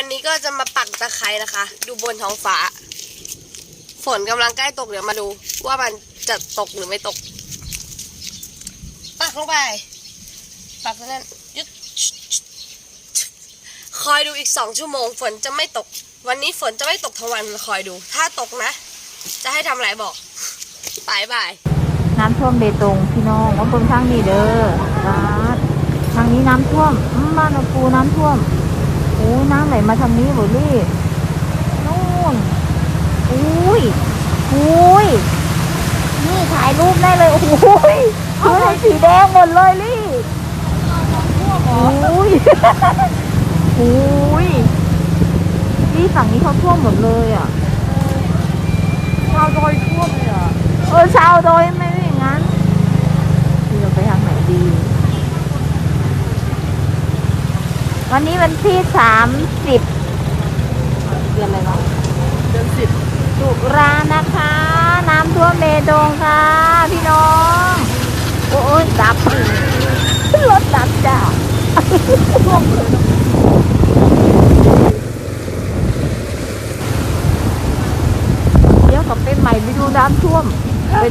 วันนี้ก็จะมาปักตะไคร้นะคะ ดูบนท้องฟ้า ฝนกำลังใกล้ตกเดี๋ยวมาดู ว่ามันจะตกหรือไม่ตก ปักลงไป ปักนั้นยึดคอยดูอีกสองชั่วโมง ฝนจะไม่ตก วันนี้ฝนจะไม่ตกทั้งวันคอยดู ถ้าตกนะ จะให้ทำอะไรบอกบายบาย น้ำท่วมเบตงพี่น้องว่าเบิ่งทางนี้เด้อบ้านทางนี้น้ำท่วมอืมบ้านเราปูน้ำท่วม โอ้ยน้ำไหลมาทางนี้บ่ลี่นู่นอุ้ยอุ้ยนี่ถ่ายรูปได้เลยโอ้ยพื้นเป็นสีแดงหมดเลยลี่อุ้ยอุ้ยนี่ฝั่งนี้เขาท่วมหมดเลยอะชาวดอยท่วมเลยอะเออชาวโดยไม่ได้อย่างนั้นที่เราไปทางไหนดี วันนี้วันที่สามสิบเดือนอะไรวะเดือนสิบตุลานะคะ น้ำท่วมเบตงค่ะ พี่น้อง โอ้ยดับรถดับจ้าท่วมเลยนะเดี๋ยวกลับไปใหม่ไปดูน้ำท่วมไป